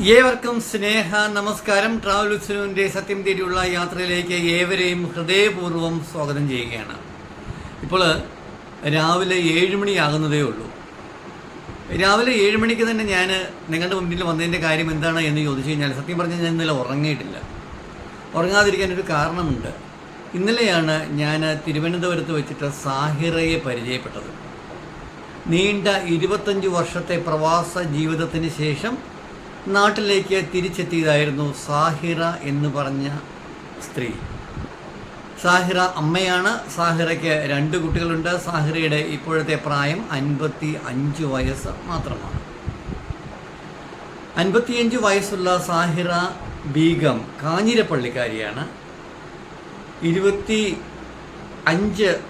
ഏവർക്കും സ്നേഹ നമസ്കാരം. ട്രാവൽ ഉത്സവന്റെ സത്യം തേടിയുള്ള യാത്രയിലേക്ക് ഏവരെയും ഹൃദയപൂർവം സ്വാഗതം ചെയ്യുകയാണ്. ഇപ്പോൾ രാവിലെ ഏഴ് മണിയാകുന്നതേ ഉള്ളൂ. രാവിലെ ഏഴ് മണിക്ക് തന്നെ ഞാൻ നിങ്ങളുടെ മുന്നിൽ വന്നതിന്റെ കാര്യം എന്താണ് എന്ന് ചോദിച്ചു കഴിഞ്ഞാൽ സത്യം പറഞ്ഞാൽ ഞാൻ ഇന്നലെ ഉറങ്ങിയിട്ടില്ല. ഉറങ്ങാതിരിക്കാൻ ഒരു കാരണമുണ്ട്. ഇന്നലെയാണ് ഞാൻ തിരുവനന്തപുരത്ത് വെച്ചിട്ട് സാഹിറയെ പരിചയപ്പെട്ടത്. നീണ്ട ഇരുപത്തഞ്ച് വർഷത്തെ പ്രവാസ ജീവിതത്തിന് ശേഷം നാട്ടിലേക്ക് തിരിച്ചെത്തിയതായിരുന്നു സാഹിറ എന്ന് പറഞ്ഞ സ്ത്രീ. സാഹിറ അമ്മയാണ്. സാഹിറയ്ക്ക് രണ്ട് കുട്ടികളുണ്ട്. സാഹിറയുടെ ഇപ്പോഴത്തെ പ്രായം അൻപത്തി അഞ്ച് വയസ്സ് മാത്രമാണ്. അൻപത്തിയഞ്ച് വയസ്സുള്ള സാഹിറ ബീഗം കാഞ്ഞിരപ്പള്ളിക്കാരിയാണ്. ഇരുപത്തി അഞ്ച്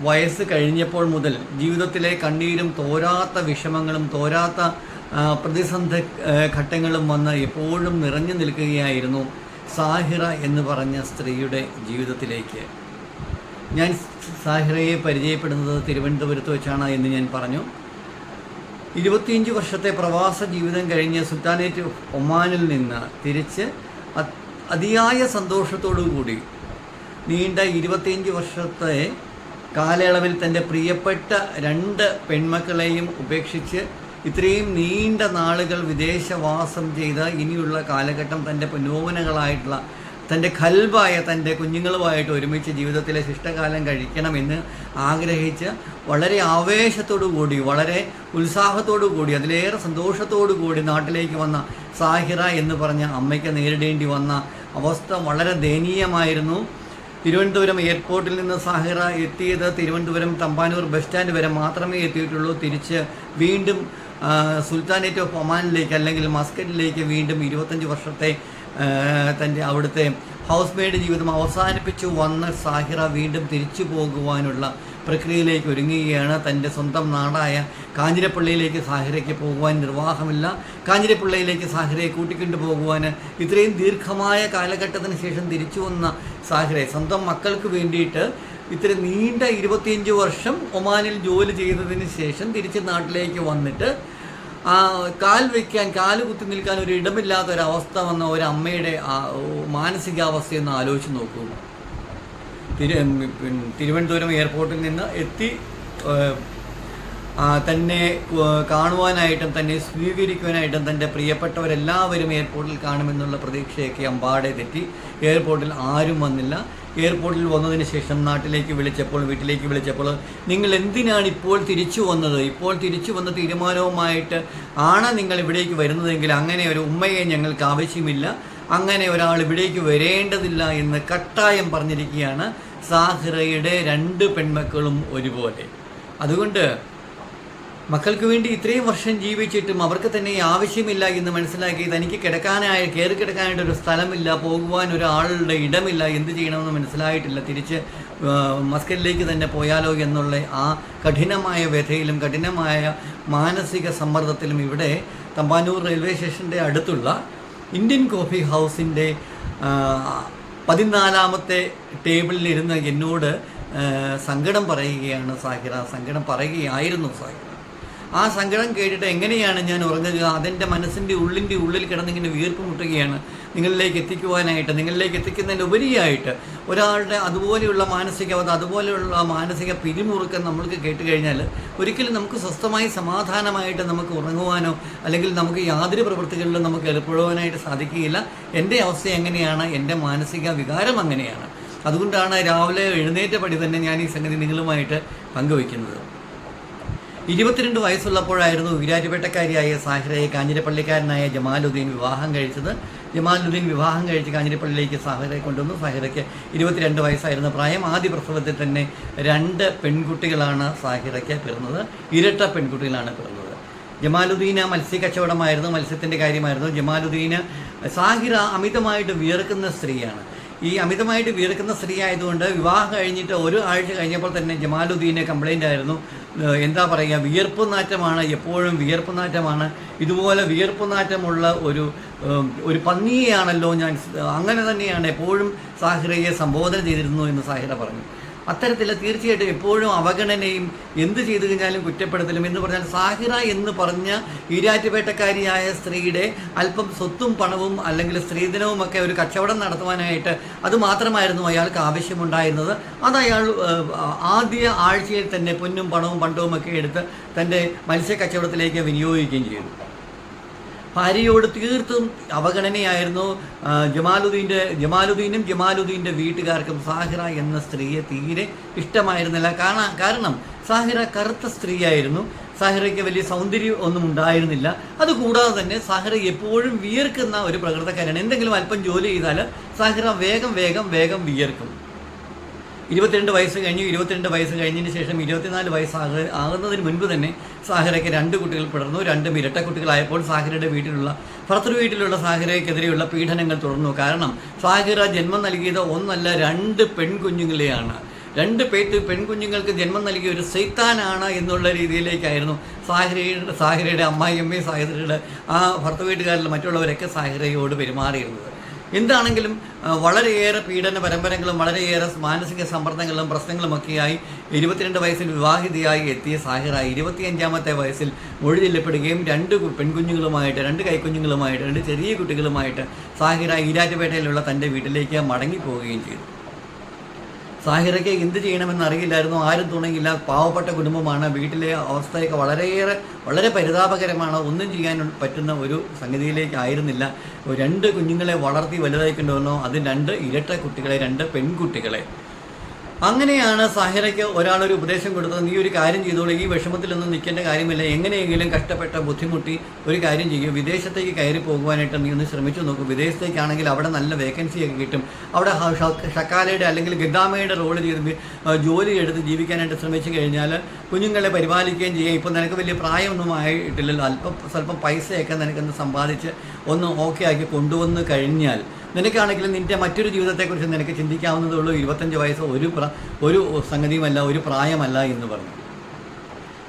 വയസ്സ് കഴിഞ്ഞപ്പോൾ മുതൽ ജീവിതത്തിലെ കണ്ണീരും തോരാത്ത വിഷമങ്ങളും തോരാത്ത പ്രതിസന്ധ ഘട്ടങ്ങളും വന്ന് എപ്പോഴും നിറഞ്ഞു നിൽക്കുകയായിരുന്നു സാഹിറ എന്ന് പറഞ്ഞ സ്ത്രീയുടെ ജീവിതത്തിലേക്ക്. ഞാൻ സാഹിറയെ പരിചയപ്പെടുന്നത് തിരുവനന്തപുരത്ത് വെച്ചാണ് എന്ന് ഞാൻ പറഞ്ഞു. ഇരുപത്തിയഞ്ച് വർഷത്തെ പ്രവാസ ജീവിതം കഴിഞ്ഞ് സുൽത്താനേറ്റ് ഒമാനിൽ നിന്ന് തിരിച്ച് അതിയായ കൂടി നീണ്ട ഇരുപത്തിയഞ്ച് വർഷത്തെ കാലയളവിൽ തന്റെ പ്രിയപ്പെട്ട രണ്ട് പെൺമക്കളെയും ഉപേക്ഷിച്ച് ഇത്രയും നീണ്ട നാളുകൾ വിദേശവാസം ചെയ്ത ഇനിയുള്ള കാലഘട്ടം തന്റെ പുനോവനകളായിട്ടുള്ള തന്റെ കൽബായ തന്റെ കുഞ്ഞുങ്ങളുമായിട്ട് ഒരുമിച്ച് ജീവിതത്തിലെ ശിഷ്ടകാലം കഴിക്കണമെന്ന് ആഗ്രഹിച്ച് വളരെ ആവേശത്തോടു കൂടി വളരെ ഉത്സാഹത്തോടു കൂടി അതിലേറെ സന്തോഷത്തോടു കൂടി നാട്ടിലേക്ക് വന്ന സാഹിറ എന്ന് പറഞ്ഞ അമ്മയ്ക്ക് നേരിടേണ്ടി വന്ന അവസ്ഥ വളരെ ദയനീയമായിരുന്നു. തിരുവനന്തപുരം എയർപോർട്ടിൽ നിന്ന് സാഹിറ എത്തിയത് തിരുവനന്തപുരം തമ്പാനൂർ ബസ് സ്റ്റാൻഡ് വരെ മാത്രമേ എത്തിയിട്ടുള്ളൂ. തിരിച്ച് വീണ്ടും സുൽത്താനേറ്റ് ഓഫ് ഒമാനിലേക്ക് അല്ലെങ്കിൽ മസ്കറ്റിലേക്ക് വീണ്ടും ഇരുപത്തഞ്ച് വർഷത്തെ തന്റെ അവിടുത്തെ ഹൗസ് മെയ്ഡ് ജീവിതം അവസാനിപ്പിച്ചു വന്ന സാഹിറ വീണ്ടും തിരിച്ചു പോകുവാനുള്ള പ്രക്രിയയിലേക്ക് ഒരുങ്ങുകയാണ്. തന്റെ സ്വന്തം നാടായ കാഞ്ഞിരപ്പള്ളിയിലേക്ക് സാഹിറയ്ക്ക് പോകുവാൻ നിർവാഹമില്ല. കാഞ്ഞിരപ്പള്ളിയിലേക്ക് സാഹിറയെ കൂട്ടിക്കൊണ്ടു പോകുവാൻ ഇത്രയും ദീർഘമായ കാലഘട്ടത്തിന് ശേഷം തിരിച്ചു വന്ന സാഹിറയെ സ്വന്തം മക്കൾക്ക് വേണ്ടിയിട്ട് ഇത്ര നീണ്ട ഇരുപത്തിയഞ്ച് വർഷം ഒമാനിൽ ജോലി ചെയ്തതിന് ശേഷം തിരിച്ച് നാട്ടിലേക്ക് വന്നിട്ട് ആ കാൽ വയ്ക്കാൻ കാൽ കുത്തി നിൽക്കാൻ ഒരു ഇടമില്ലാത്ത ഒരു അവസ്ഥ വന്ന ഒരു അമ്മയുടെ മാനസികാവസ്ഥയൊന്ന് ആലോചിച്ച് നോക്കൂ. തിരു തിരുവനന്തപുരം എയർപോർട്ടിൽ നിന്ന് എത്തി തന്നെ കാണുവാനായിട്ടും തന്നെ സ്വീകരിക്കുവാനായിട്ടും തന്റെ പ്രിയപ്പെട്ടവരെല്ലാവരും എയർപോർട്ടിൽ കാണുമെന്നുള്ള പ്രതീക്ഷയൊക്കെ അമ്പാടെ തെറ്റി. എയർപോർട്ടിൽ ആരും വന്നില്ല. എയർപോർട്ടിൽ വന്നതിന് ശേഷം നാട്ടിലേക്ക് വിളിച്ചപ്പോൾ വീട്ടിലേക്ക് വിളിച്ചപ്പോൾ നിങ്ങൾ എന്തിനാണ് ഇപ്പോൾ തിരിച്ചു വന്നത്? ഇപ്പോൾ തിരിച്ചു വന്ന തീരുമാനവുമായിട്ട് ആണ് നിങ്ങൾ ഇവിടേക്ക് വരുന്നതെങ്കിൽ അങ്ങനെ ഒരു ഉമ്മയെ ഞങ്ങൾക്ക് ആവശ്യമില്ല അങ്ങനെ ഒരാൾ ഇവിടേക്ക് വരേണ്ടതില്ല എന്ന് കട്ടായം പറഞ്ഞിരിക്കുകയാണ് സാഹിറയുടെ രണ്ട് പെൺമക്കളും ഒരുപോലെ. അതുകൊണ്ട് മക്കൾക്ക് വേണ്ടി ഇത്രയും വർഷം ജീവിച്ചിട്ടും അവർക്ക് തന്നെ ആവശ്യമില്ല എന്ന് മനസ്സിലാക്കി തനിക്ക് കിടക്കാനായി കയറി കിടക്കാനായിട്ട് ഒരു സ്ഥലമില്ല പോകുവാൻ ഒരാളുടെ ഇടമില്ല എന്ത് ചെയ്യണമെന്ന് മനസ്സിലായിട്ടില്ല. തിരിച്ച് മസ്കലിലേക്ക് തന്നെ പോയാലോ എന്നുള്ള ആ കഠിനമായ വ്യഥയിലും കഠിനമായ മാനസിക സമ്മർദ്ദത്തിലും ഇവിടെ തമ്പാനൂർ റെയിൽവേ സ്റ്റേഷന്റെ അടുത്തുള്ള ഇന്ത്യൻ കോഫി ഹൗസിന്റെ പതിനാലാമത്തെ ടേബിളിലിരുന്ന് എന്നോട് സങ്കടം പറയുകയാണ് സാഹിറ. സങ്കടം പറയുകയായിരുന്നു സാഹിറ. ആ സങ്കടം കേട്ടിട്ട് എങ്ങനെയാണ് ഞാൻ ഉറങ്ങുക? അതെന്റെ മനസ്സിന്റെ ഉള്ളിന്റെ ഉള്ളിൽ കിടന്നിങ്ങനെ വീർപ്പ് മുട്ടുകയാണ്. നിങ്ങളിലേക്ക് എത്തിക്കുവാനായിട്ട് നിങ്ങളിലേക്ക് എത്തിക്കുന്നതിന് ഉപരിയായിട്ട് ഒരാളുടെ അതുപോലെയുള്ള മാനസികവത അതുപോലെയുള്ള മാനസിക പിരിമുറുക്കം നമ്മൾക്ക് കേട്ട് കഴിഞ്ഞാൽ ഒരിക്കലും നമുക്ക് സ്വസ്ഥമായി സമാധാനമായിട്ട് നമുക്ക് ഉറങ്ങുവാനോ അല്ലെങ്കിൽ നമുക്ക് യാതൊരു പ്രവൃത്തികളിലും നമുക്ക് ഏർപ്പെടുവാനായിട്ട് സാധിക്കുകയില്ല. എന്റെ അവസ്ഥ എങ്ങനെയാണ്? എന്റെ മാനസിക വികാരം അങ്ങനെയാണ്. അതുകൊണ്ടാണ് രാവിലെ എഴുന്നേറ്റ പടി തന്നെ ഞാൻ ഈ സംഗതി നിങ്ങളുമായിട്ട് പങ്കുവയ്ക്കുന്നത്. ഇരുപത്തിരണ്ട് വയസ്സുള്ളപ്പോഴായിരുന്നു വിരാജപേട്ടക്കാരിയായ സാഹിറയെ കാഞ്ഞിരപ്പള്ളിക്കാരനായ ജമാലുദ്ദീൻ വിവാഹം കഴിച്ചത്. ജമാലുദ്ദീൻ വിവാഹം കഴിച്ച് കാഞ്ഞിരപ്പള്ളിയിലേക്ക് സാഹിറയെ കൊണ്ടുവന്നു. സാഹിറയ്ക്ക് ഇരുപത്തിരണ്ട് വയസ്സായിരുന്ന പ്രായം. ആദ്യ പ്രസവത്തിൽ തന്നെ രണ്ട് പെൺകുട്ടികളാണ് സാഹിറയ്ക്ക് പിറന്നത്. ഇരട്ട പെൺകുട്ടികളാണ് പിറന്നത്. ജമാലുദ്ദീന് മത്സ്യ കച്ചവടമായിരുന്നു മത്സ്യത്തിന്റെ കാര്യമായിരുന്നു. ജമാലുദ്ദീന് സാഹിറ അമിതമായിട്ട് വിയർക്കുന്ന സ്ത്രീയാണ്. ഈ അമിതമായിട്ട് വീർക്കുന്ന സ്ത്രീ ആയതുകൊണ്ട് വിവാഹം കഴിഞ്ഞിട്ട് ഒരു ആഴ്ച കഴിഞ്ഞപ്പോൾ തന്നെ ജമാലുദ്ദീനെ കംപ്ലൈന്റ് ആയിരുന്നു. എന്താ പറയുക വിയർപ്പ് നാറ്റമാണ് എപ്പോഴും വിയർപ്പ് നാറ്റമാണ്. ഇതുപോലെ വിയർപ്പ് നാറ്റമുള്ള ഒരു ഒരു പന്നിയെയാണല്ലോ ഞാൻ അങ്ങനെ തന്നെയാണ് എപ്പോഴും സാഹിറയെ സംബോധന ചെയ്തിരുന്നു എന്ന് സാഹിറ പറഞ്ഞു. അത്തരത്തിൽ തീർച്ചയായിട്ടും എപ്പോഴും അവഗണനയും എന്ത് ചെയ്തു കഴിഞ്ഞാലും കുറ്റപ്പെടുത്തലും എന്ന് പറഞ്ഞാൽ സാഹിറ എന്ന് പറഞ്ഞ ഈരാറ്റുപേട്ടക്കാരിയായ സ്ത്രീയുടെ അല്പം സ്വത്തും പണവും അല്ലെങ്കിൽ സ്ത്രീധനവും ഒക്കെ ഒരു കച്ചവടം നടത്തുവാനായിട്ട് അത് മാത്രമായിരുന്നു അയാൾക്ക് ആവശ്യമുണ്ടായിരുന്നത്. അത് അയാൾ ആദ്യ ആഴ്ചയിൽ തന്നെ പൊന്നും പണവും പണ്ടവും ഒക്കെ എടുത്ത് തന്റെ മത്സ്യ കച്ചവടത്തിലേക്ക് വിനിയോഗിക്കുകയും ചെയ്തു. ഭാര്യയോട് തീർത്തും അവഗണനയായിരുന്നു ജമാലുദ്ദീന്റെ ജമാലുദ്ദീനും ജമാലുദ്ദീന്റെ വീട്ടുകാർക്കും സാഹിറ എന്ന സ്ത്രീയെ തീരെ ഇഷ്ടമായിരുന്നില്ല. കാരണം കാരണം സാഹിറ കറുത്ത സ്ത്രീയായിരുന്നു. സാഹിറയ്ക്ക് വലിയ സൗന്ദര്യം ഒന്നും ഉണ്ടായിരുന്നില്ല. അതുകൂടാതെ തന്നെ സാഹിറ എപ്പോഴും വിയർക്കുന്ന ഒരു പ്രകൃതക്കാരാണ് എന്തെങ്കിലും അല്പം ജോലി ചെയ്താൽ സാഹിറ വേഗം വേഗം വേഗം വിയർക്കും. ഇരുപത്തിരണ്ട് വയസ്സ് കഴിഞ്ഞു ഇരുപത്തിരണ്ട് വയസ്സ് കഴിഞ്ഞതിന് ശേഷം ഇരുപത്തിനാല് വയസ്സാക ആകുന്നതിന് മുൻപ് തന്നെ സാഹിറയ്ക്ക് രണ്ട് കുട്ടികൾ പിടർന്നു രണ്ടും ഇരട്ട കുട്ടികളായപ്പോൾ സാഹിറയുടെ വീട്ടിലുള്ള ഭർത്തൃ വീട്ടിലുള്ള സാഹിറയ്ക്കെതിരെയുള്ള പീഡനങ്ങൾ തുടർന്നു. കാരണം സാഹിറ ജന്മം നൽകിയത് ഒന്നല്ല രണ്ട് പെൺകുഞ്ഞുങ്ങളെയാണ്. രണ്ട് പേറ്റ് പെൺകുഞ്ഞുങ്ങൾക്ക് ജന്മം നൽകിയ ഒരു സൈത്താനാണ് എന്നുള്ള രീതിയിലേക്കായിരുന്നു സാഹിറയുടെ സാഹിറയുടെ അമ്മായിയമ്മയും സാഹിറയുടെ ആ ഭർത്തൃ വീട്ടുകാരിൽ മറ്റുള്ളവരൊക്കെ സാഹിറയോട് പെരുമാറിയിരുന്നത്. എന്താണെങ്കിലും വളരെയേറെ പീഡന പരമ്പരങ്ങളും വളരെയേറെ മാനസിക സമ്മർദ്ദങ്ങളും പ്രശ്നങ്ങളുമൊക്കെയായി ഇരുപത്തിരണ്ട് വയസ്സിൽ വിവാഹിതയായി എത്തിയ സാഹിറ ഇരുപത്തിയഞ്ചാമത്തെ വയസ്സിൽ മൊഴിചൊല്ലപ്പെടുകയും രണ്ട് കു- പെൺകുഞ്ഞുങ്ങളുമായിട്ട് രണ്ട് കൈക്കുഞ്ഞുങ്ങളുമായിട്ട് രണ്ട് ചെറിയ കുട്ടികളുമായിട്ട് സാഹിറ ഈരാറ്റുപേട്ടയിലുള്ള തന്റെ വീട്ടിലേക്ക് മടങ്ങിപ്പോവുകയും ചെയ്തു. സാഹിറയ്ക്ക് എന്ത് ചെയ്യണമെന്ന് അറിയില്ലായിരുന്നു. ആരും തുണയില്ല. പാവപ്പെട്ട കുടുംബമാണ്. വീട്ടിലെ അവസ്ഥയൊക്കെ വളരെയേറെ വളരെ പരിതാപകരമാണ്. ഒന്നും ചെയ്യാൻ പറ്റുന്ന ഒരു സംഗതിയിലേക്കായിരുന്നില്ല രണ്ട് കുഞ്ഞുങ്ങളെ വളർത്തി വലുതായി കൊണ്ടുവന്നു അത് രണ്ട് ഇരട്ട കുട്ടികളെ രണ്ട് പെൺകുട്ടികളെ. അങ്ങനെയാണ് സാഹിറയ്ക്ക് ഒരാളൊരു ഉപദേശം കൊടുത്തത്. നീ ഒരു കാര്യം ചെയ്തോളൂ. ഈ വിഷമത്തിലൊന്നും നിൽക്കേണ്ട കാര്യമില്ല. എങ്ങനെയെങ്കിലും കഷ്ടപ്പെട്ട ബുദ്ധിമുട്ടി ഒരു കാര്യം ചെയ്യും. വിദേശത്തേക്ക് കയറി പോകുവാനായിട്ട് നീ ഒന്ന് ശ്രമിച്ചു നോക്കും. വിദേശത്തേക്കാണെങ്കിൽ അവിടെ നല്ല വേക്കൻസി ഒക്കെ കിട്ടും. അവിടെ ഷക്കാലയുടെ അല്ലെങ്കിൽ ഗദ്ദാമയുടെ റോൾ ചെയ്ത് ജോലി എടുത്ത് ജീവിക്കാനായിട്ട് ശ്രമിച്ചു കഴിഞ്ഞാൽ കുഞ്ഞുങ്ങളെ പരിപാലിക്കുകയും ചെയ്യാം. ഇപ്പോൾ നിനക്ക് വലിയ പ്രായമൊന്നും ആയിട്ടില്ലല്ലോ. അല്പം സ്വല്പം പൈസയൊക്കെ നിനക്കൊന്ന് സമ്പാദിച്ച് ഒന്ന് ഓക്കെ ആക്കി കൊണ്ടുവന്ന് കഴിഞ്ഞാൽ നിനക്കാണെങ്കിലും നിന്റെ മറ്റൊരു ജീവിതത്തെക്കുറിച്ച് നിനക്ക് ചിന്തിക്കാവുന്നതേ ഉള്ളൂ. ഇരുപത്തഞ്ച് വയസ്സ് ഒരു ഒരു സംഗതിയുമല്ല ഒരു പ്രായമല്ല എന്ന് പറഞ്ഞു.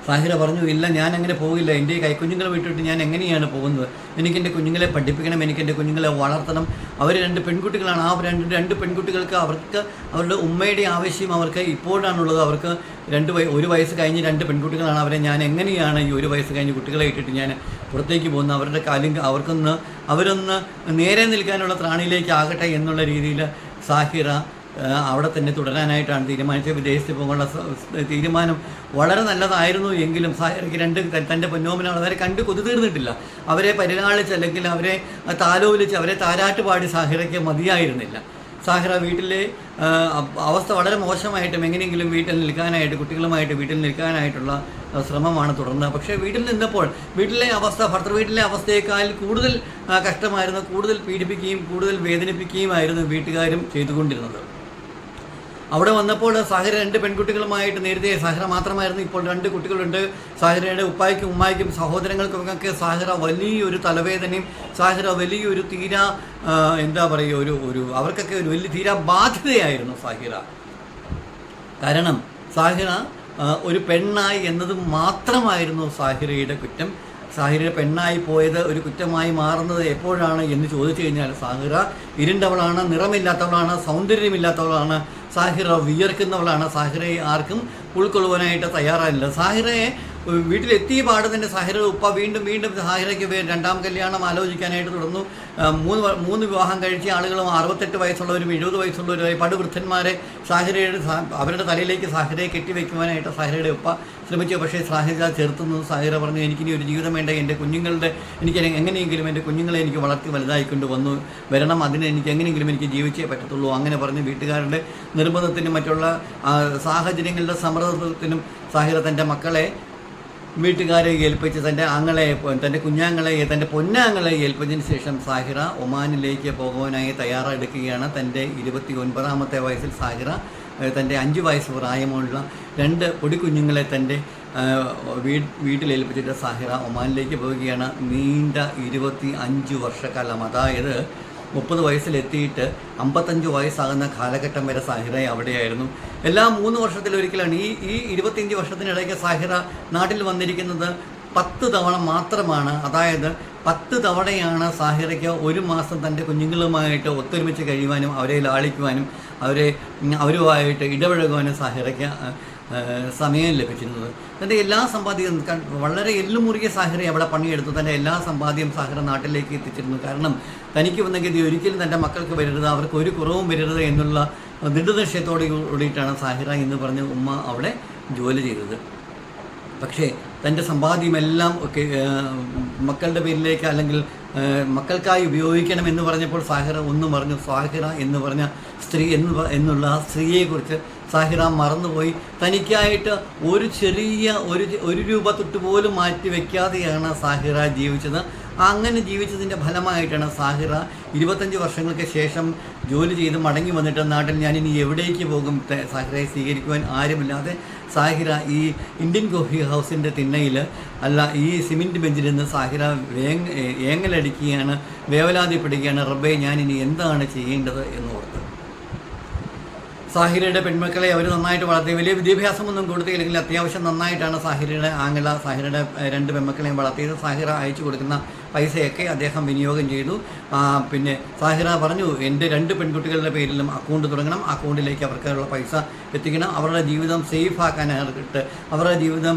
സാഹിറ പറഞ്ഞു ഇല്ല ഞാൻ അങ്ങനെ പോകില്ല എന്റെ കൈക്കുഞ്ഞുങ്ങളെ വിട്ടിട്ട് ഞാൻ എങ്ങനെയാണ് പോകുന്നത്? എനിക്ക് എന്റെ കുഞ്ഞുങ്ങളെ പഠിപ്പിക്കണം എനിക്ക് എന്റെ കുഞ്ഞുങ്ങളെ വളർത്തണം. അവർ രണ്ട് പെൺകുട്ടികളാണ്. ആ രണ്ട് രണ്ട് പെൺകുട്ടികൾക്ക് അവർക്ക് അവരുടെ ഉമ്മയുടെ ആവശ്യം അവർക്ക് ഇപ്പോഴാണുള്ളത്. അവർക്ക് രണ്ട് വയ ഒരു വയസ്സ് കഴിഞ്ഞ് രണ്ട് പെൺകുട്ടികളാണ്. അവരെ ഞാൻ എങ്ങനെയാണ് ഈ ഒരു വയസ്സ് കഴിഞ്ഞ് കുട്ടികളെ ഇട്ടിട്ട് ഞാൻ പുറത്തേക്ക് പോകുന്നത്? അവരുടെ കാലും അവർക്കൊന്ന് അവരൊന്ന് നേരെ നിൽക്കാനുള്ള ത്രാണിയിലേക്ക് ആകട്ടെ എന്നുള്ള രീതിയിൽ സാഹിറ അവിടെ തന്നെ തുടരാനായിട്ടാണ് തീരുമാനിച്ചത്. വിദേശത്ത് പോകാനുള്ള തീരുമാനം വളരെ നല്ലതായിരുന്നു എങ്കിലും സാഹിറയ്ക്ക് രണ്ട് തന്റെ പൊന്നോമനാൾ അവരെ കണ്ട് കൊതു തീർന്നിട്ടില്ല അവരെ പരിലാളിച്ച് അല്ലെങ്കിൽ അവരെ താലോലിച്ച് അവരെ താരാട്ട് പാടി സാഹിറയ്ക്ക് മതിയായിരുന്നില്ല. സാഹിറ വീട്ടിലെ അവസ്ഥ വളരെ മോശമായിട്ടും എങ്ങനെയെങ്കിലും വീട്ടിൽ നിൽക്കാനായിട്ട് കുട്ടികളുമായിട്ട് വീട്ടിൽ നിൽക്കാനായിട്ടുള്ള ശ്രമമാണ് തുടർന്നത്. പക്ഷേ വീട്ടിൽ നിന്നപ്പോൾ വീട്ടിലെ അവസ്ഥ ഭർത്തൃ വീട്ടിലെ അവസ്ഥയേക്കാൾ കൂടുതൽ കഷ്ടമായിരുന്നു. കൂടുതൽ പീഡിപ്പിക്കുകയും കൂടുതൽ വേദനിപ്പിക്കുകയുമായിരുന്നു വീട്ടുകാരും ചെയ്തുകൊണ്ടിരുന്നത്. അവിടെ വന്നപ്പോൾ സഹര രണ്ട് പെൺകുട്ടികളുമായിട്ട് നേരത്തെ സാഹിറ മാത്രമായിരുന്നു. ഇപ്പോൾ രണ്ട് കുട്ടികളുണ്ട്. സാഹിറയുടെ ഉപ്പായ്ക്കും ഉമ്മായ്ക്കും സഹോദരങ്ങൾക്കൊക്കെ സാഹിറ വലിയൊരു തലവേദനയും സാഹിറ വലിയൊരു തീര എന്താ പറയുക ഒരു ഒരു അവർക്കൊക്കെ ഒരു വലിയ തീരാ ബാധ്യതയായിരുന്നു സാഹിറ കാരണം സാഹിറ ഒരു പെണ്ണായി എന്നത് മാത്രമായിരുന്നു സാഹിറയുടെ കുറ്റം. സാഹിറ പെണ്ണായി പോയത് ഒരു കുറ്റമായി മാറുന്നത് എപ്പോഴാണ് എന്ന് ചോദിച്ചു കഴിഞ്ഞാൽ സാഹിറ ഇരുണ്ടവളാണ് നിറമില്ലാത്തവളാണ് സൗന്ദര്യമില്ലാത്തവളാണ് സാഹിറ വിയർക്കുന്നവളാണ്. സാഹിറയെ ആർക്കും ഉൾക്കൊള്ളുവാനായിട്ട് തയ്യാറായില്ല. സാഹിറയെ വീട്ടിലെത്തിയ പാട് തന്നെ സാഹിറ ഉപ്പ വീണ്ടും വീണ്ടും സാഹിറയ്ക്ക് രണ്ടാം കല്യാണം ആലോചിക്കാനായിട്ട് തുടർന്നു. മൂന്ന് മൂന്ന് വിവാഹം കഴിച്ച ആളുകളും അറുപത്തെട്ട് വയസ്സുള്ളവരും എഴുപത് വയസ്സുള്ളവരുമായി പടുവൃദ്ധന്മാരെ സാഹിറയുടെ അവരുടെ തലയിലേക്ക് സാഹിറയെ കെട്ടിവെക്കുവാനായിട്ട് സാഹിറയുടെ ഉപ്പ ശ്രമിച്ചു. പക്ഷേ സാഹിറ ചെറുത്തുന്നത് സാഹിറ പറഞ്ഞു എനിക്കിനി ഒരു ജീവിതം വേണ്ട. എന്റെ കുഞ്ഞുങ്ങളുടെ എനിക്ക് എങ്ങനെയെങ്കിലും എന്റെ കുഞ്ഞുങ്ങളെ എനിക്ക് വളർത്തി വലുതായിക്കൊണ്ട് വന്നു വരണം. അതിന് എനിക്ക് എങ്ങനെയെങ്കിലും എനിക്ക് ജീവിച്ചേ പറ്റത്തുള്ളൂ. അങ്ങനെ പറഞ്ഞ് വീട്ടുകാരുടെ നിർബന്ധത്തിനും മറ്റുള്ള സാഹചര്യങ്ങളുടെ സമ്മർദ്ദത്തിനും സാഹിറ തന്റെ മക്കളെ വീട്ടുകാരെ ഏൽപ്പിച്ച് തന്റെ ആങ്ങളെ തന്റെ കുഞ്ഞാങ്ങളെ തന്റെ പൊന്നാങ്ങളെ ഏൽപ്പിച്ചതിന് ശേഷം സാഹിറ ഒമാനിലേക്ക് പോകുവാനായി തയ്യാറെടുക്കുകയാണ്. തന്റെ ഇരുപത്തി ഒൻപതാമത്തെ വയസ്സിൽ സാഹിറ തന്റെ അഞ്ച് വയസ്സ് പ്രായമുള്ള രണ്ട് പൊടിക്കുഞ്ഞുങ്ങളെ തന്റെ വീട് വീട്ടിലേൽപ്പിച്ചിട്ട് സാഹിറ ഒമാനിലേക്ക് പോവുകയാണ്. നീണ്ട ഇരുപത്തി അഞ്ച് വർഷക്കാലം. അതായത് മുപ്പത് വയസ്സിലെത്തിയിട്ട് അമ്പത്തഞ്ച് വയസ്സാകുന്ന കാലഘട്ടം വരെ സാഹിറ അവിടെയായിരുന്നു. എല്ലാ മൂന്ന് വർഷത്തിലൊരിക്കലാണ് ഈ ഈ ഇരുപത്തിയഞ്ച് വർഷത്തിനിടയ്ക്ക് സാഹിറ നാട്ടിൽ വന്നിരിക്കുന്നത് പത്ത് തവണ മാത്രമാണ്. അതായത് പത്ത് തവണയാണ് സാഹിറയ്ക്ക് ഒരു മാസം തന്റെ കുഞ്ഞുങ്ങളുമായിട്ട് ഒത്തൊരുമിച്ച് കഴിയുവാനും അവരെ ലാളിക്കുവാനും അവരെ അവരുമായിട്ട് ഇടപഴകുവാനും സാഹിറയ്ക്ക് സമയം ലഭിക്കുന്നത്. തന്റെ എല്ലാ സമ്പാദ്യം വളരെ എല്ലുമുറിയ സാഹചര്യം അവിടെ പണിയെടുത്ത് തന്റെ എല്ലാ സമ്പാദ്യം സാഹിറ നാട്ടിലേക്ക് എത്തിച്ചിരുന്നു. കാരണം തനിക്ക് വന്ന ഗതി ഒരിക്കലും തന്റെ മക്കൾക്ക് വരരുത് അവർക്ക് ഒരു കുറവും വരരുത് എന്നുള്ള ദൃഢനിശ്ചയത്തോടെ കൂടിയിട്ടാണ് സാഹിറ എന്ന് പറഞ്ഞ് ഉമ്മ അവിടെ ജോലി ചെയ്തത്. പക്ഷേ തന്റെ സമ്പാദ്യമെല്ലാം ഒക്കെ മക്കളുടെ പേരിലേക്ക് അല്ലെങ്കിൽ മക്കൾക്കായി ഉപയോഗിക്കണം എന്ന് പറഞ്ഞപ്പോൾ സാഹിറ ഒന്നും പറഞ്ഞു സാഹിറ എന്ന് പറഞ്ഞ സ്ത്രീ എന്ന് എന്നുള്ള സ്ത്രീയെക്കുറിച്ച് സാഹിറ മറന്നുപോയി. തനിക്കായിട്ട് ഒരു ചെറിയ ഒരു ഒരു രൂപ തൊട്ട് പോലും മാറ്റി വയ്ക്കാതെയാണ് സാഹിറ ജീവിച്ചത്. അങ്ങനെ ജീവിച്ചതിന്റെ ഫലമായിട്ടാണ് സാഹിറ ഇരുപത്തഞ്ച് വർഷങ്ങൾക്ക് ശേഷം ജോലി ചെയ്ത് മടങ്ങി വന്നിട്ട് നാട്ടിൽ ഞാൻ ഇനി എവിടേക്ക് പോകും? സാഹിറയെ സ്വീകരിക്കുവാൻ ആരുമില്ലാതെ സാഹിറ ഈ ഇന്ത്യൻ കോഫി ഹൗസിന്റെ തിണ്ണയിൽ അല്ല ഈ സിമെന്റ് ബെഞ്ചിൽ നിന്ന് സാഹിറ വേങ്ങ ഏങ്ങലടിക്കുകയാണ് വേവലാതിപ്പെടുകയാണ്. റബ്ബെ ഞാൻ ഇനി എന്താണ് ചെയ്യേണ്ടത് എന്ന് സാഹിരയുടെ പെൺമക്കളെ അവർ നന്നായിട്ട് വളർത്തി. വലിയ വിദ്യാഭ്യാസമൊന്നും കൊടുത്തില്ലെങ്കിൽ അത്യാവശ്യം നന്നായിട്ടാണ് സാഹിരയുടെ ആംഗല സാഹിരയുടെ രണ്ട് പെൺമക്കളെയും വളർത്തിയത്. സാഹിറ അയച്ചു കൊടുക്കുന്ന പൈസയൊക്കെ അദ്ദേഹം വിനിയോഗം ചെയ്തു. പിന്നെ സാഹിറ പറഞ്ഞു എന്റെ രണ്ട് പെൺകുട്ടികളുടെ പേരിലും അക്കൗണ്ട് തുടങ്ങണം. അക്കൗണ്ടിലേക്ക് അവർക്കുള്ള പൈസ എത്തിക്കണം. അവരുടെ ജീവിതം സേഫ് ആക്കാനായിട്ട് അവരുടെ ജീവിതം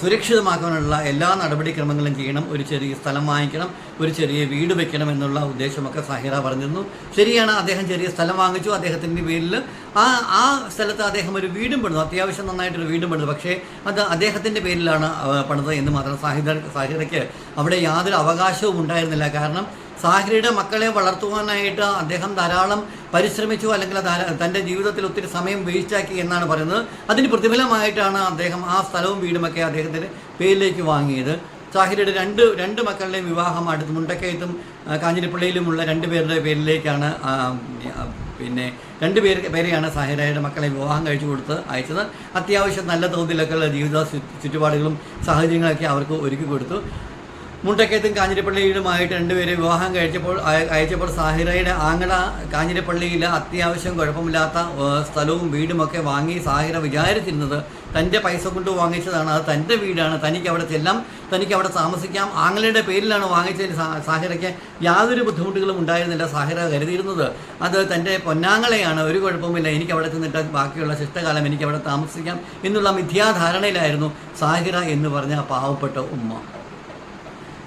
സുരക്ഷിതമാക്കാനുള്ള എല്ലാ നടപടിക്രമങ്ങളും ചെയ്യണം. ഒരു ചെറിയ സ്ഥലം വാങ്ങിക്കണം. ഒരു ചെറിയ വീട് വെക്കണം എന്നുള്ള ഉദ്ദേശമൊക്കെ സാഹിറ പറഞ്ഞിരുന്നു. ശരിയാണ് അദ്ദേഹം ചെറിയ സ്ഥലം വാങ്ങിച്ചു. അദ്ദേഹത്തിന്റെ പേരിൽ ആ ആ സ്ഥലത്ത് അദ്ദേഹം ഒരു വീടും പണിതു. അത്യാവശ്യം നന്നായിട്ടൊരു വീടും പണിതു. പക്ഷേ അത് അദ്ദേഹത്തിന്റെ പേരിലാണ് പണിത് എന്ന് മാത്രം സാഹിദ സാഹിറയ്ക്ക് അവിടെ യാതൊരു അവകാശവും ഉണ്ടായിരുന്നില്ല. കാരണം സാഹിറയുടെ മക്കളെ വളർത്തുവാനായിട്ട് അദ്ദേഹം ധാരാളം പരിശ്രമിച്ചു അല്ലെങ്കിൽ തന്റെ ജീവിതത്തിൽ ഒത്തിരി സമയം വേസ്റ്റാക്കി എന്നാണ് പറയുന്നത്. അതിന് പ്രതിഫലമായിട്ടാണ് അദ്ദേഹം ആ സ്ഥലവും വീടുമൊക്കെ അദ്ദേഹത്തിന്റെ പേരിലേക്ക് വാങ്ങിയത്. സാഹിരയുടെ രണ്ട് രണ്ട് മക്കളുടെയും വിവാഹം അടുത്ത് മുണ്ടക്കയത്തും കാഞ്ഞിരപ്പള്ളിയിലുമുള്ള രണ്ട് പേരുടെ പേരിലേക്കാണ് പിന്നെ രണ്ട് പേര് പേരെയാണ് സാഹിരയുടെ മക്കളെ വിവാഹം കഴിച്ചു കൊടുത്ത് അയച്ചത്. അത്യാവശ്യം നല്ല തോതിലൊക്കെയുള്ള ജീവിത ചുറ്റുപാടുകളും സാഹചര്യങ്ങളൊക്കെ അവർക്ക് ഒരുക്കി കൊടുത്തു. മുണ്ടക്കയത്തും കാഞ്ഞിരപ്പള്ളിയിലുമായിട്ട് രണ്ടുപേരെ വിവാഹം കഴിച്ചപ്പോൾ അയ- അയച്ചപ്പോൾ സാഹിറയുടെ ആങ്ങട കാഞ്ഞിരപ്പള്ളിയിൽ അത്യാവശ്യം കുഴപ്പമില്ലാത്ത സ്ഥലവും വീടുമൊക്കെ വാങ്ങി സാഹിറ വിചാരിച്ചിരുന്നത് തന്റെ പൈസ കൊണ്ട് വാങ്ങിച്ചതാണ്. അത് തന്റെ വീടാണ്. തനിക്ക് അവിടെ ചെല്ലാം തനിക്ക് അവിടെ താമസിക്കാം. ആങ്ങളുടെ പേരിലാണ് വാങ്ങിച്ചതിൽ സാഹിറയ്ക്ക് യാതൊരു ബുദ്ധിമുട്ടുകളും ഉണ്ടായിരുന്നില്ല സാഹിറ കരുതിയിരുന്നത്. അത് തന്റെ പൊന്നാങ്ങളെയാണ്. ഒരു കുഴപ്പമില്ല എനിക്ക് അവിടെ ചെന്നിട്ട് ബാക്കിയുള്ള ശിഷ്ടകാലം എനിക്ക് അവിടെ താമസിക്കാം എന്നുള്ള മിഥ്യാധാരണയിലായിരുന്നു സാഹിറ എന്ന് പറഞ്ഞ പാവപ്പെട്ട ഉമ്മ.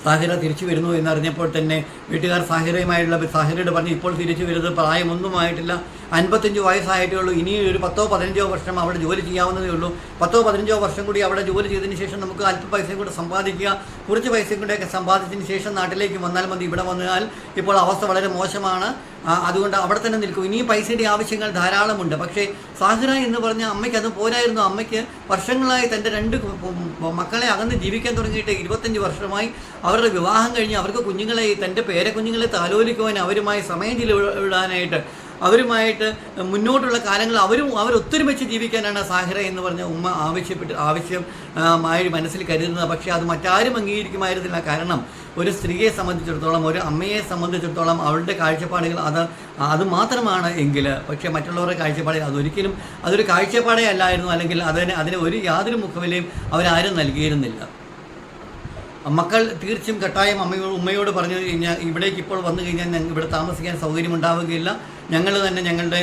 സാഹിറ തിരിച്ചു വരുന്നു എന്നറിഞ്ഞപ്പോൾ തന്നെ വീട്ടുകാർ സാഹിറയുമായുള്ള സാഹിറയോട് പറഞ്ഞു ഇപ്പോൾ തിരിച്ചു വരുന്നത് പ്രായമൊന്നുമായിട്ടില്ല അൻപത്തഞ്ച് വയസ്സായിട്ടേ ഉള്ളൂ ഇനി ഒരു പത്തോ പതിനഞ്ചോ വർഷം അവിടെ ജോലി ചെയ്യാവുന്നതേ ഉള്ളൂ. പത്തോ പതിനഞ്ചോ വർഷം കൂടി അവിടെ ജോലി ചെയ്തതിന് ശേഷം നമുക്ക് അല്പ പൈസയും കൂടെ സമ്പാദിക്കുക. കുറച്ച് പൈസയും കൂടെയൊക്കെ സമ്പാദിച്ചതിന് ശേഷം നാട്ടിലേക്ക് വന്നാൽ മതി. ഇവിടെ വന്നാൽ ഇപ്പോൾ അവസ്ഥ വളരെ മോശമാണ്. അതുകൊണ്ട് അവിടെ തന്നെ നിൽക്കും. ഇനിയും പൈസയുടെ ആവശ്യങ്ങൾ ധാരാളമുണ്ട്. പക്ഷേ സാഹിറ എന്ന് പറഞ്ഞ അമ്മയ്ക്ക് അത് പോരായിരുന്നു. അമ്മയ്ക്ക് വർഷങ്ങളായി തന്റെ രണ്ട് മക്കളെ അകന്ന് ജീവിക്കാൻ തുടങ്ങിയിട്ട് ഇരുപത്തഞ്ച് വർഷമായി അവരുടെ വിവാഹം കഴിഞ്ഞ് അവർക്ക് കുഞ്ഞുങ്ങളെ തന്റെ പേരക്കുഞ്ഞുങ്ങളെ താലോലിക്കുവാൻ അവരുമായി സമയം ചിലവിടാനായിട്ട് അവരുമായിട്ട് മുന്നോട്ടുള്ള കാലങ്ങൾ അവരും അവർ ഒത്തൊരുമിച്ച് ജീവിക്കാനാണ് സാഹിറ എന്ന് പറഞ്ഞ ഉമ്മ ആവശ്യപ്പെട്ട് ആവശ്യമായി മനസ്സിൽ കരുതുന്നത്. പക്ഷേ അത് മറ്റാരും അംഗീകരിക്കുമായിരുന്നില്ല. കാരണം ഒരു സ്ത്രീയെ സംബന്ധിച്ചിടത്തോളം ഒരു അമ്മയെ സംബന്ധിച്ചിടത്തോളം അവളുടെ കാഴ്ചപ്പാടുകൾ അത് അത് മാത്രമാണ് എങ്കിൽ പക്ഷേ മറ്റുള്ളവരുടെ കാഴ്ചപ്പാടിൽ അതൊരിക്കലും അതൊരു കാഴ്ചപ്പാടേ അല്ലായിരുന്നു. അല്ലെങ്കിൽ അതിന് അതിന് ഒരു യാതൊരു മുഖവിലയും അവരാരും നൽകിയിരുന്നില്ല. മക്കൾ തീർച്ചയായും കട്ടായം അമ്മയോട് ഉമ്മയോട് പറഞ്ഞു കഴിഞ്ഞാൽ ഇവിടേക്ക് ഇപ്പോൾ വന്നു കഴിഞ്ഞാൽ ഞങ്ങൾ ഇവിടെ താമസിക്കാൻ സൗകര്യം ഉണ്ടാവുകയില്ല ഞങ്ങൾ തന്നെ ഞങ്ങളുടെ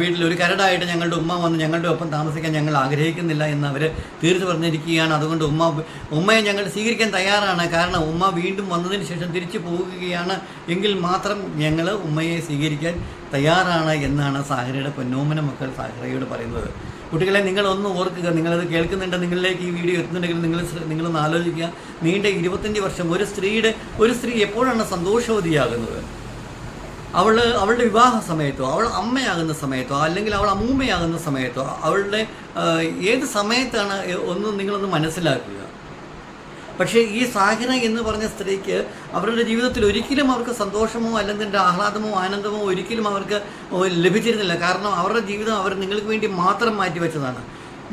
വീട്ടിൽ ഒരു കരടായിട്ട് ഞങ്ങളുടെ ഉമ്മ വന്ന് ഞങ്ങളുടെ ഒപ്പം താമസിക്കാൻ ഞങ്ങൾ ആഗ്രഹിക്കുന്നില്ല എന്ന് അവർ തീർച്ചു പറഞ്ഞിരിക്കുകയാണ്. അതുകൊണ്ട് ഉമ്മ ഉമ്മയെ ഞങ്ങൾ സ്വീകരിക്കാൻ തയ്യാറാണ്. കാരണം ഉമ്മ വീണ്ടും വന്നതിന് ശേഷം തിരിച്ചു പോവുകയാണ് എങ്കിൽ മാത്രം ഞങ്ങൾ ഉമ്മയെ സ്വീകരിക്കാൻ തയ്യാറാണ് എന്നാണ് സാഹിറയുടെ പൊന്നോമന മക്കൾ സാഹിറയോട് പറയുന്നത്. കുട്ടികളെ നിങ്ങളൊന്ന് ഓർക്കുക. നിങ്ങളത് കേൾക്കുന്നുണ്ട് നിങ്ങളിലേക്ക് ഈ വീഡിയോ എത്തുന്നുണ്ടെങ്കിൽ നിങ്ങൾ നിങ്ങളൊന്ന് ആലോചിക്കുക. നീണ്ട ഇരുപത്തഞ്ച് വർഷം ഒരു സ്ത്രീയുടെ ഒരു സ്ത്രീ എപ്പോഴാണ് സന്തോഷവതിയാകുന്നത്? അവൾ അവളുടെ വിവാഹ സമയത്തോ അവൾ അമ്മയാകുന്ന സമയത്തോ അല്ലെങ്കിൽ അവൾ അമ്മൂമ്മയാകുന്ന സമയത്തോ അവളുടെ ഏത് സമയത്താണ് ഒന്ന് നിങ്ങളൊന്ന് മനസ്സിലാക്കുക. പക്ഷേ ഈ സാഹിന എന്ന് പറഞ്ഞ സ്ത്രീക്ക് അവരുടെ ജീവിതത്തിൽ ഒരിക്കലും അവർക്ക് സന്തോഷമോ അല്ലെങ്കിൽ ആഹ്ലാദമോ ആനന്ദമോ ഒരിക്കലും അവർക്ക് ലഭിച്ചിരുന്നില്ല. കാരണം അവരുടെ ജീവിതം അവർ നിങ്ങൾക്ക് വേണ്ടി മാത്രം മാറ്റിവെച്ചതാണ്.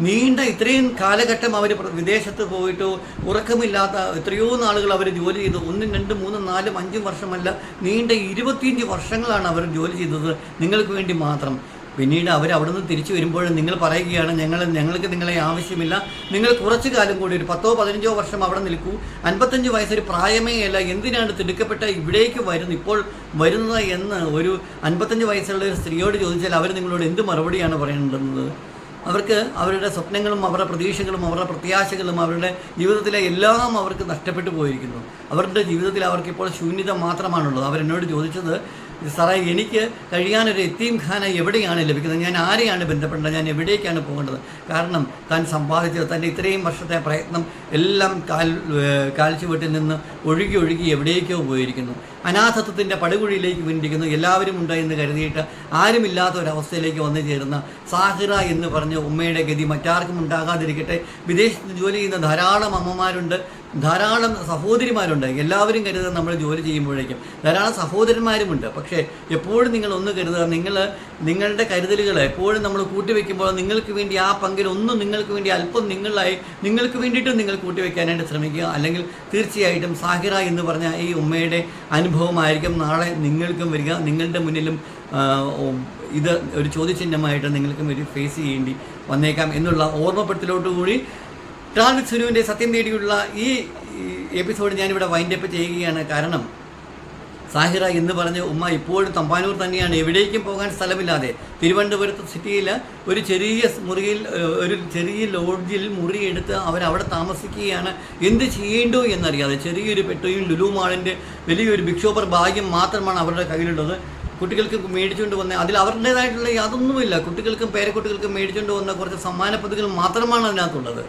നീണ്ട ഇത്രയും കാലഘട്ടം അവർ വിദേശത്ത് പോയിട്ടോ ഉറക്കമില്ലാത്ത എത്രയോ നാളുകൾ അവർ ജോലി ചെയ്തു. ഒന്നും രണ്ടും മൂന്നും നാലും അഞ്ചും വർഷമല്ല നീണ്ട ഇരുപത്തിയഞ്ച് വർഷങ്ങളാണ് അവർ ജോലി ചെയ്തത് നിങ്ങൾക്ക് വേണ്ടി മാത്രം. പിന്നീട് അവർ അവിടുന്ന് തിരിച്ചു വരുമ്പോൾ നിങ്ങൾ പറയുകയാണ് ഞങ്ങൾ ഞങ്ങൾക്ക് നിങ്ങളെ ആവശ്യമില്ല. നിങ്ങൾ കുറച്ചു കാലം കൂടി ഒരു പത്തോ പതിനഞ്ചോ വർഷം അവിടെ നിൽക്കൂ. അൻപത്തഞ്ച് വയസ്സൊരു പ്രായമേ അല്ല. എന്തിനാണ് തിടുക്കപ്പെട്ട ഇവിടേക്ക് വരുന്നു ഇപ്പോൾ വരുന്നത് എന്ന് ഒരു അൻപത്തഞ്ച് വയസ്സുള്ള ഒരു സ്ത്രീയോട് ചോദിച്ചാൽ അവർ നിങ്ങളോട് എന്ത് മറുപടിയാണ് പറയേണ്ടത് അവർക്ക് അവരുടെ സ്വപ്നങ്ങളും അവരുടെ പ്രതീക്ഷകളും അവരുടെ പ്രത്യാശകളും അവരുടെ ജീവിതത്തിലെ എല്ലാം അവർക്ക് നഷ്ടപ്പെട്ടു പോയിരിക്കുന്നു. അവരുടെ ജീവിതത്തിൽ അവർക്കിപ്പോൾ ശൂന്യത മാത്രമാണുള്ളത്. അവരെന്നോട് ചോദിച്ചത് സാറേ എനിക്ക് കഴിയാനൊരു എത്തീം ഖാന എവിടെയാണ് ലഭിക്കുന്നത്? ഞാൻ ആരെയാണ് ബന്ധപ്പെടേണ്ടത് ഞാൻ എവിടേക്കാണ് പോകേണ്ടത്? കാരണം താൻ സമ്പാദിച്ചത് തന്റെ ഇത്രയും വർഷത്തെ പ്രയത്നം എല്ലാം കാൽ കാൽച്ചുവട്ടിൽ നിന്ന് ഒഴുകി ഒഴുകി എവിടേക്കോ പോയിരിക്കുന്നു. അനാഥത്വത്തിന്റെ പടുകുഴിയിലേക്ക് വീണ്ടിരിക്കുന്നു. എല്ലാവരും ഉണ്ട് എന്ന് കരുതിയിട്ട് ആരുമില്ലാത്ത ഒരവസ്ഥയിലേക്ക് വന്നു ചേരുന്ന സാഹിറ എന്ന് പറഞ്ഞ ഉമ്മയുടെ ഗതി മറ്റാർക്കും ഉണ്ടാകാതിരിക്കട്ടെ. വിദേശത്ത് ജോലി ചെയ്യുന്ന ധാരാളം അമ്മമാരുണ്ട്. ധാരാളം സഹോദരിമാരുണ്ട്. എല്ലാവരും കരുതുക നമ്മൾ ജോലി ചെയ്യുമ്പോഴേക്കും. ധാരാളം സഹോദരന്മാരുമുണ്ട്. പക്ഷേ എപ്പോഴും നിങ്ങൾ ഒന്ന് കരുതുക. നിങ്ങൾ നിങ്ങളുടെ കരുതലുകൾ എപ്പോഴും നമ്മൾ കൂട്ടിവെക്കുമ്പോൾ നിങ്ങൾക്ക് വേണ്ടി ആ പങ്കിൽ ഒന്നും നിങ്ങൾക്ക് വേണ്ടി അല്പം നിങ്ങളായി നിങ്ങൾക്ക് വേണ്ടിയിട്ടും നിങ്ങൾ കൂട്ടിവെക്കാനായിട്ട് ശ്രമിക്കുക. അല്ലെങ്കിൽ തീർച്ചയായിട്ടും സാഹിറ എന്ന് പറഞ്ഞ ഈ ഉമ്മയുടെ അനുഭവമായിരിക്കും. നാളെ നിങ്ങൾക്കും വരിക. നിങ്ങളുടെ മുന്നിലും ഇത് ഒരു ചോദ്യചിഹ്നമായിട്ട് നിങ്ങൾക്കും ഒരു ഫേസ് ചെയ്യേണ്ടി വന്നേക്കാം എന്നുള്ള ഓർമ്മപ്പെടുത്തലോടുകൂടി ട്രാൻസ് സുനുവിന്റെ സത്യം തേടിയുള്ള ഈ എപ്പിസോഡ് ഞാനിവിടെ വൈൻഡപ്പ് ചെയ്യുകയാണ്. കാരണം സാഹിറ എന്ന് പറഞ്ഞ് ഉമ്മ ഇപ്പോഴും തമ്പാനൂർ തന്നെയാണ്. എവിടേക്കും പോകാൻ സ്ഥലമില്ലാതെ. തിരുവനന്തപുരത്ത് സിറ്റിയിൽ ഒരു ചെറിയ മുറിയിൽ ഒരു ചെറിയ ലോഡ്ജിൽ മുറി മുറിയെടുത്ത് അവരവിടെ താമസിക്കുകയാണ്. എന്ത് ചെയ്യേണ്ടു എന്നറിയാതെ ചെറിയൊരു പെട്ടയും ലുലു മാളിന്റെ വലിയൊരു ഭിക്ഷോപർ ഭാഗ്യം മാത്രമാണ് അവരുടെ കയ്യിലുള്ളത്. കുട്ടികൾക്ക് മേടിച്ചുകൊണ്ട് വന്ന അതിൽ അവരുടേതായിട്ടുള്ള യാതൊന്നുമില്ല. കുട്ടികൾക്കും പേരക്കുട്ടികൾക്കും മേടിച്ചുകൊണ്ട് വന്ന കുറച്ച് സമ്മാന പദ്ധതികൾ മാത്രമാണ് അതിനകത്തുള്ളത്.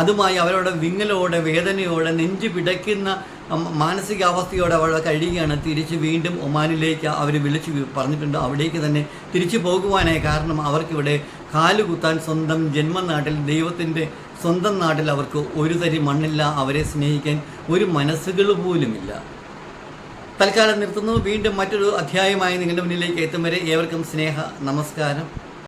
അതുമായി അവരുടെ വിങ്ങലോടെ വേദനയോടെ നെഞ്ചു പിടയ്ക്കുന്ന മാനസികാവസ്ഥയോടെ അവൾ കഴിയുകയാണ്. തിരിച്ച് വീണ്ടും ഒമാനിലേക്ക് അവർ വിളിച്ചു പറഞ്ഞിട്ടുണ്ട്. അവിടേക്ക് തന്നെ തിരിച്ചു പോകുവാനായി കാരണം അവർക്കിവിടെ കാലുകുത്താൻ സ്വന്തം ജന്മനാട്ടിൽ ദൈവത്തിന്റെ സ്വന്തം നാട്ടിൽ അവർക്ക് ഒരു തരി മണ്ണില്ല. അവരെ സ്നേഹിക്കാൻ ഒരു മനസ്സുകൾ പോലുമില്ല. തൽക്കാലം നിർത്തുന്നു. വീണ്ടും മറ്റൊരു അധ്യായമായി നിങ്ങളുടെ മുന്നിലേക്ക് എത്തും വരെ ഏവർക്കും സ്നേഹ നമസ്കാരം.